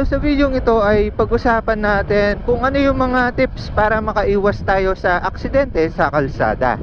So sa video ito ay pag-usapan natin kung ano yung mga tips para makaiwas tayo sa aksidente sa kalsada.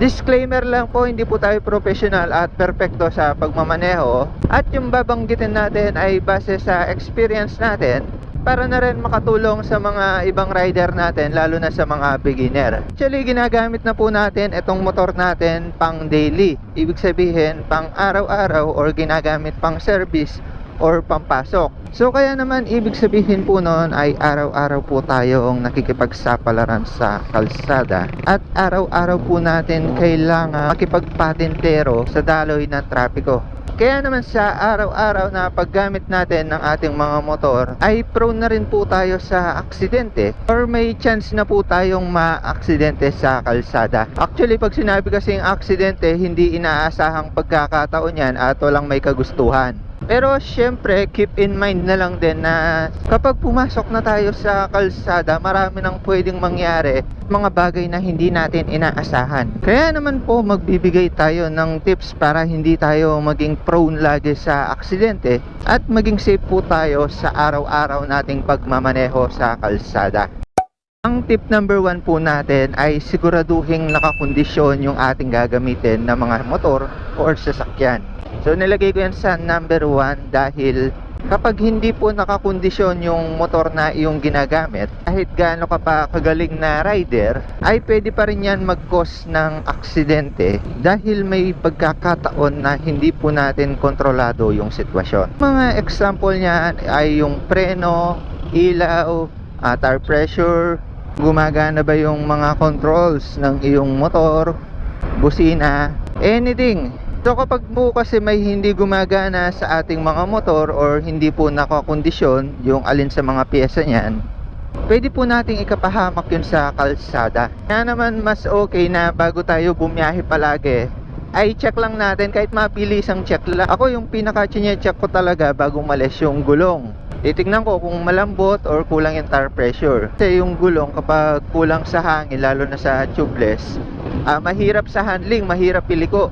Disclaimer lang po, hindi po tayo professional at perpekto sa pagmamaneho at yung babanggitin natin ay base sa experience natin para na rin makatulong sa mga ibang rider natin lalo na sa mga beginner. Actually, ginagamit na po natin itong motor natin pang daily. Ibig sabihin, pang araw-araw or ginagamit pang service or pampasok. So kaya naman ibig sabihin po noon ay araw-araw po tayong nakikipagsapalaran sa kalsada at araw-araw po natin kailangan makipagpatintero sa daloy ng trapiko. Kaya naman sa araw-araw na paggamit natin ng ating mga motor ay prone na rin po tayo sa aksidente or may chance na po tayong ma-aksidente sa kalsada. Actually, pag sinabi kasing aksidente, hindi inaasahang pagkakataon yan at walang may kagustuhan. Pero syempre, keep in mind na lang din na kapag pumasok na tayo sa kalsada, marami nang pwedeng mangyari, mga bagay na hindi natin inaasahan. Kaya naman po magbibigay tayo ng tips para hindi tayo maging prone lagi sa aksidente at maging safe po tayo sa araw-araw nating pagmamaneho sa kalsada. Ang tip number one po natin ay siguraduhin nakakondisyon yung ating gagamitin na mga motor or sasakyan. So nilagay ko yan sa number one dahil kapag hindi po nakakondisyon yung motor na iyong ginagamit, kahit gaano ka pa kagaling na rider, ay pwede pa rin yan mag-cause ng aksidente dahil may pagkakataon na hindi po natin kontrolado yung sitwasyon. Mga example niyan ay yung preno, ilaw, ah, tire pressure, gumagana ba yung mga controls ng iyong motor, busina, anything. So kapag po kasi may hindi gumagana sa ating mga motor or hindi po nakakondisyon yung alin sa mga pyesa niyan, pwede po nating ikapahamak yun sa kalsada. Kaya naman mas okay na bago tayo bumiyahe palagi, ay check lang natin kahit mabilis ang check lang. Ako yung pinaka check ko talaga bago malis yung gulong. Titignan ko kung malambot or kulang yung tire pressure. Kasi yung gulong kapag kulang sa hangin lalo na sa tubeless, ah, mahirap sa handling, mahirap piliko.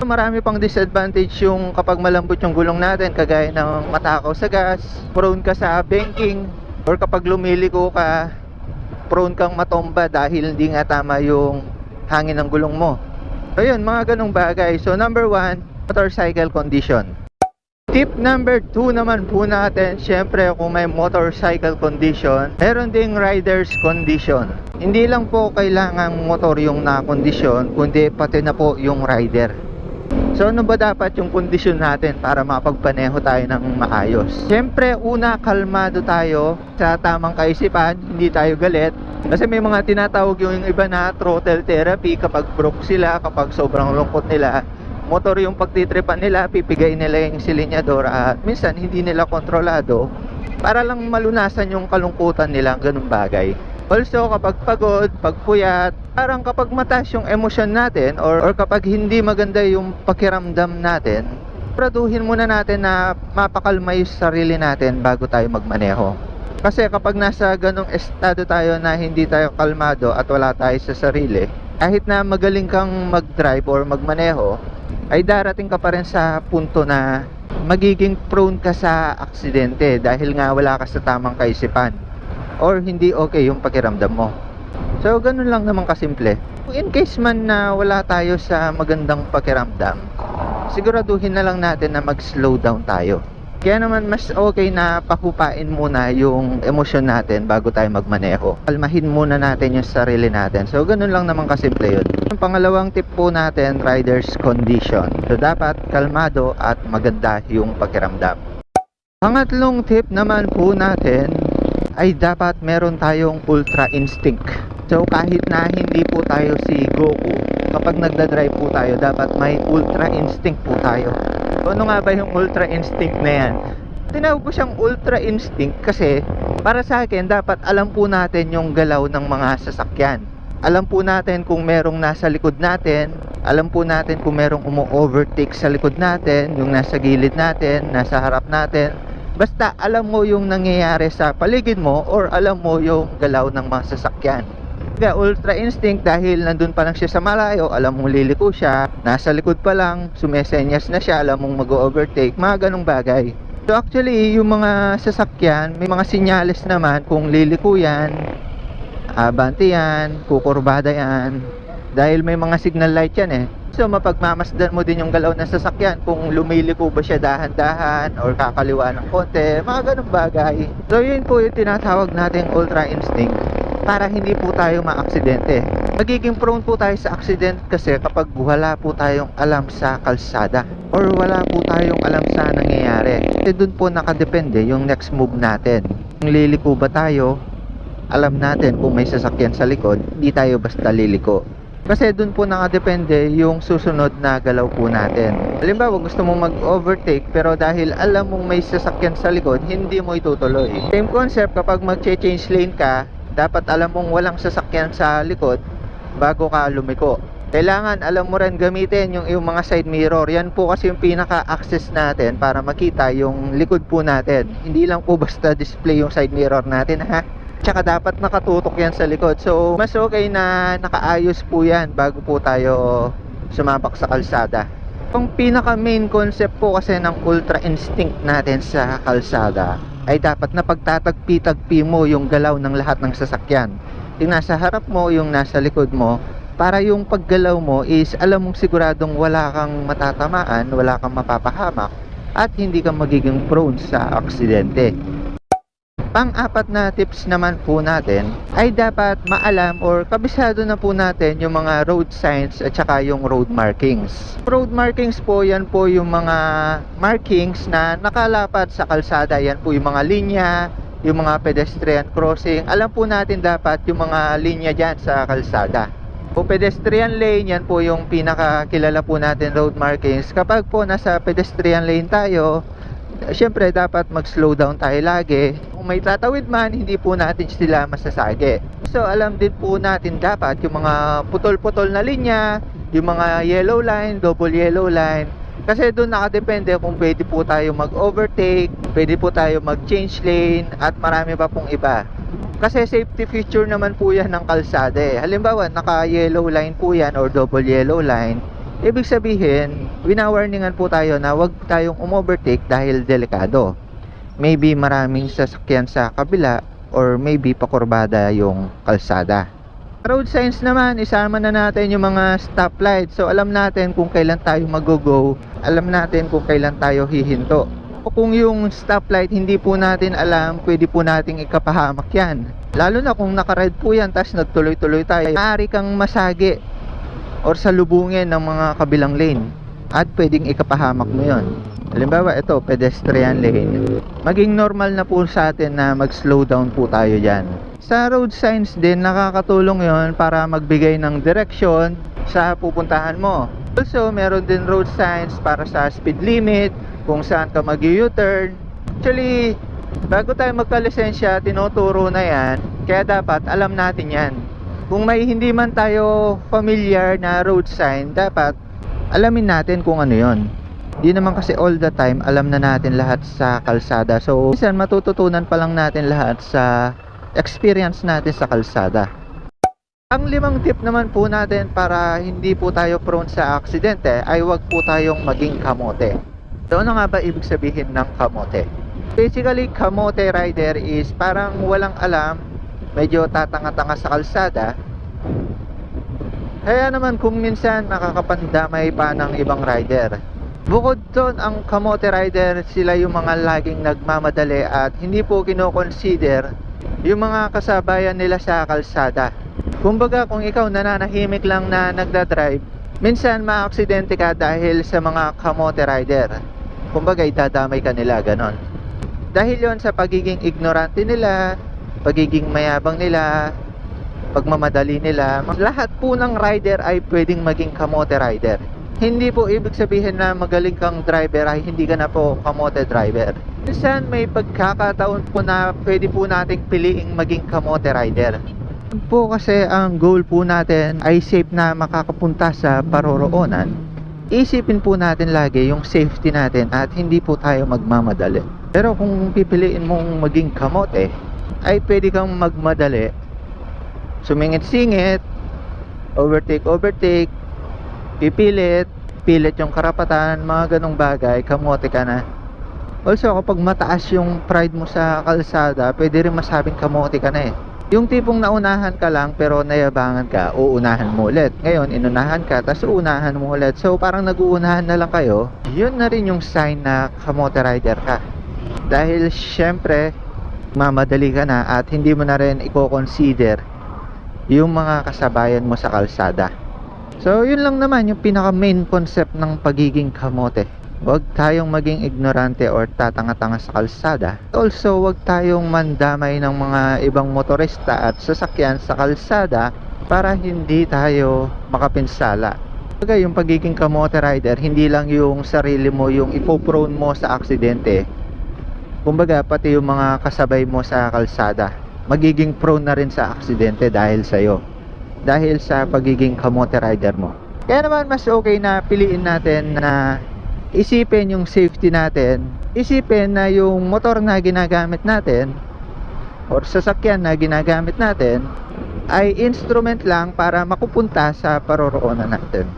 Marami pang disadvantage yung kapag malambot yung gulong natin kagaya ng matakaw sa gas, prone ka sa banking, or kapag lumiliko ka, prone kang matomba dahil hindi nga tama yung hangin ng gulong mo. So yun, mga ganong bagay. So number one, motorcycle condition. Tip number 2 naman po natin, syempre kung may motorcycle condition, meron ding rider's condition. Hindi lang po kailangan motor yung nakondisyon, kundi pati na po yung rider. So ano ba dapat yung kondisyon natin para mapagpaneho tayo ng maayos? Siyempre, una, kalmado tayo sa tamang kaisipan, hindi tayo galit. Kasi may mga tinatawag yung iba na throttle therapy kapag broke sila, kapag sobrang lungkot nila. Motor yung pagtitripan nila, pipigay nila yung silinyador at minsan hindi nila kontrolado para lang malunasan yung kalungkutan nila, ganung bagay. Also, kapag pagod, pagpuyat, parang kapag mataas yung emosyon natin or, or kapag hindi maganda yung pakiramdam natin, praduhin muna natin na mapakalma yung sarili natin bago tayo magmaneho. Kasi kapag nasa ganong estado tayo na hindi tayo kalmado at wala tayo sa sarili, kahit na magaling kang mag-drive or magmaneho, ay darating ka pa rin sa punto na magiging prone ka sa aksidente dahil nga wala ka sa tamang kaisipan or hindi okay yung pakiramdam mo. So, ganun lang naman kasimple. In case man na wala tayo sa magandang pakiramdam, siguraduhin na lang natin na mag-slow down tayo. Kaya naman mas okay na pakupain muna yung emosyon natin bago tayo magmaneho. Kalmahin muna natin yung sarili natin. So, ganun lang naman kasimple yun. Ang pangalawang tip po natin, rider's condition. So, dapat kalmado at maganda yung pakiramdam. Pangatlong tip naman po natin ay dapat meron tayong ultra instinct. So kahit na hindi po tayo si Goku, kapag nagda-drive po tayo, dapat may ultra instinct po tayo. So ano nga ba yung ultra instinct na yan? Tinawag ko siyang ultra instinct kasi para sa akin dapat alam po natin yung galaw ng mga sasakyan. Alam po natin kung merong nasa likod natin, alam po natin kung merong umu-overtake sa likod natin, yung nasa gilid natin, nasa harap natin, Basta alam mo yung nangyayari sa paligid mo or alam mo yung galaw ng mga sasakyan. Kaya ultra instinct dahil nandun pa lang siya sa malayo, alam mong liliko siya, nasa likod pa lang, sumesenyas na siya, alam mong mag-overtake, mga ganong bagay. So actually, yung mga sasakyan, may mga sinyales naman kung liliko yan, abante yan, kukurbada yan. Dahil may mga signal light yan eh. So mapagmamasdan mo din yung galaw ng sasakyan kung lumiliko ba siya dahan-dahan or kakaliwa ng konti, mga ganung bagay. So yun po yung tinatawag nating ultra instinct para hindi po tayo maaksidente. Magiging prone po tayo sa accident kasi kapag wala po tayong alam sa kalsada or wala po tayong alam sa nangyayari. Kasi dun po nakadepende yung next move natin. Kung liliko ba tayo, alam natin kung may sasakyan sa likod, di tayo basta liliko. Kasi dun po nakadepende yung susunod na galaw po natin. Halimbawa, gusto mong mag-overtake pero dahil alam mong may sasakyan sa likod, hindi mo itutuloy. Same concept kapag mag-change lane ka, dapat alam mong walang sasakyan sa likod bago ka lumiko. Kailangan alam mo rin gamitin yung iyong mga side mirror. Yan po kasi yung pinaka-access natin para makita yung likod po natin. Hindi lang po basta display yung side mirror natin ha. Tsaka dapat nakatutok yan sa likod. So, mas okay na nakaayos po yan bago po tayo sumabak sa kalsada. Ang pinaka main concept po kasi ng ultra instinct natin sa kalsada ay dapat na pagtatagpi-tagpi mo yung galaw ng lahat ng sasakyan. Yung nasa harap mo, yung nasa likod mo, para yung paggalaw mo is alam mong siguradong wala kang matatamaan, wala kang mapapahamak, at hindi ka magiging prone sa aksidente. Pang-apat na tips naman po natin ay dapat maalam or kabisado na po natin yung mga road signs at saka yung road markings. Road markings po, yan po yung mga markings na nakalapat sa kalsada. Yan po yung mga linya, yung mga pedestrian crossing. Alam po natin dapat yung mga linya dyan sa kalsada. O pedestrian lane, yan po yung pinakakilala po natin road markings. Kapag po nasa pedestrian lane tayo, Siyempre, dapat mag-slow down tayo lagi. Kung may tatawid man, hindi po natin sila masasagi. So, alam din po natin dapat yung mga putol-putol na linya, yung mga yellow line, double yellow line. Kasi doon nakadepende kung pwede po tayo mag-overtake, pwede po tayo mag-change lane, at marami pa pong iba. Kasi safety feature naman po yan ng kalsada eh. Halimbawa, naka-yellow line po yan or double yellow line. Ibig sabihin, winawarningan po tayo na wag tayong umovertake dahil delikado. Maybe maraming sasakyan sa kabila or maybe pakurbada yung kalsada. Road signs naman, isama na natin yung mga stoplight. So alam natin kung kailan tayo mag-go, alam natin kung kailan tayo hihinto. Kung yung stoplight hindi po natin alam, pwede po nating ikapahamak yan. Lalo na kung naka-red po yan, tapos nagtuloy-tuloy tayo, maaari kang masagi or salubungin ng mga kabilang lane at pwedeng ikapahamak mo yon. Halimbawa, ito, pedestrian lane. Maging normal na po sa atin na mag-slow down po tayo dyan. Sa road signs din, nakakatulong yon para magbigay ng direksyon sa pupuntahan mo. Also, meron din road signs para sa speed limit, kung saan ka mag-U-turn. Actually, bago tayo magka-lisensya, tinuturo na yan. Kaya dapat alam natin yan kung may hindi man tayo familiar na road sign, dapat alamin natin kung ano yon. Di naman kasi all the time alam na natin lahat sa kalsada. So, minsan matututunan pa lang natin lahat sa experience natin sa kalsada. Ang limang tip naman po natin para hindi po tayo prone sa aksidente ay wag po tayong maging kamote. So, ano nga ba ibig sabihin ng kamote? Basically, kamote rider is parang walang alam medyo tatanga-tanga sa kalsada. Kaya naman kung minsan nakakapandamay pa ng ibang rider. Bukod doon ang kamote rider sila yung mga laging nagmamadali at hindi po kinoconsider yung mga kasabayan nila sa kalsada. Kumbaga kung ikaw nananahimik lang na nagdadrive minsan maaksidente ka dahil sa mga kamote rider. Kumbaga idadamay ka nila ganon. Dahil yon sa pagiging ignorante nila pagiging mayabang nila, pagmamadali nila. Lahat po ng rider ay pwedeng maging kamote rider. Hindi po ibig sabihin na magaling kang driver ay hindi ka na po kamote driver. Minsan may pagkakataon po na pwede po nating piliing maging kamote rider. Po kasi ang goal po natin ay safe na makakapunta sa paroroonan. Isipin po natin lagi yung safety natin at hindi po tayo magmamadali. Pero kung pipiliin mong maging kamote, ay pwede kang magmadali sumingit-singit overtake overtake pipilit pilit yung karapatan mga ganong bagay kamote ka na Also, kapag mataas yung pride mo sa kalsada, pwede rin masabing kamote ka na eh. Yung tipong naunahan ka lang pero nayabangan ka, uunahan mo ulit. Ngayon, inunahan ka, tapos uunahan mo ulit. So, parang nag-uunahan na lang kayo. Yun na rin yung sign na kamote rider ka. Dahil, syempre, mamadali ka na at hindi mo na rin i-consider yung mga kasabayan mo sa kalsada. So, yun lang naman yung pinaka main concept ng pagiging kamote. Huwag tayong maging ignorante or tatanga-tanga sa kalsada. Also, huwag tayong mandamay ng mga ibang motorista at sasakyan sa kalsada para hindi tayo makapinsala. Kumbaga, yung pagiging kamote rider, hindi lang yung sarili mo yung ipoprone mo sa aksidente. Kumbaga, pati yung mga kasabay mo sa kalsada, magiging prone na rin sa aksidente dahil sa'yo. Dahil sa pagiging kamote rider mo. Kaya naman, mas okay na piliin natin na isipin yung safety natin, isipin na yung motor na ginagamit natin or sasakyan na ginagamit natin ay instrument lang para makupunta sa paroroonan natin.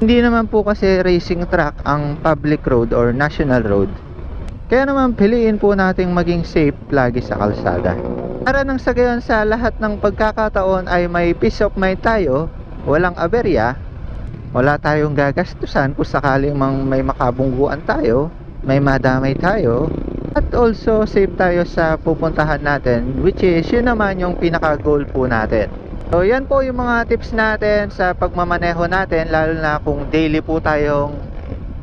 Hindi naman po kasi racing track ang public road or national road. Kaya naman piliin po nating maging safe lagi sa kalsada. Para nang sa gayon sa lahat ng pagkakataon ay may peace of mind tayo, walang aberya, wala tayong gagastusan kung sakaling mang may makabungguan tayo, may madamay tayo, at also safe tayo sa pupuntahan natin which is yun naman yung pinaka goal po natin. So yan po yung mga tips natin sa pagmamaneho natin lalo na kung daily po tayong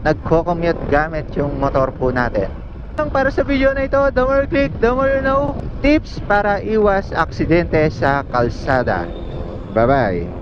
nagko-commute gamit yung motor po natin. Para sa video na ito, the more click, the more you know, tips para iwas aksidente sa kalsada. Bye-bye!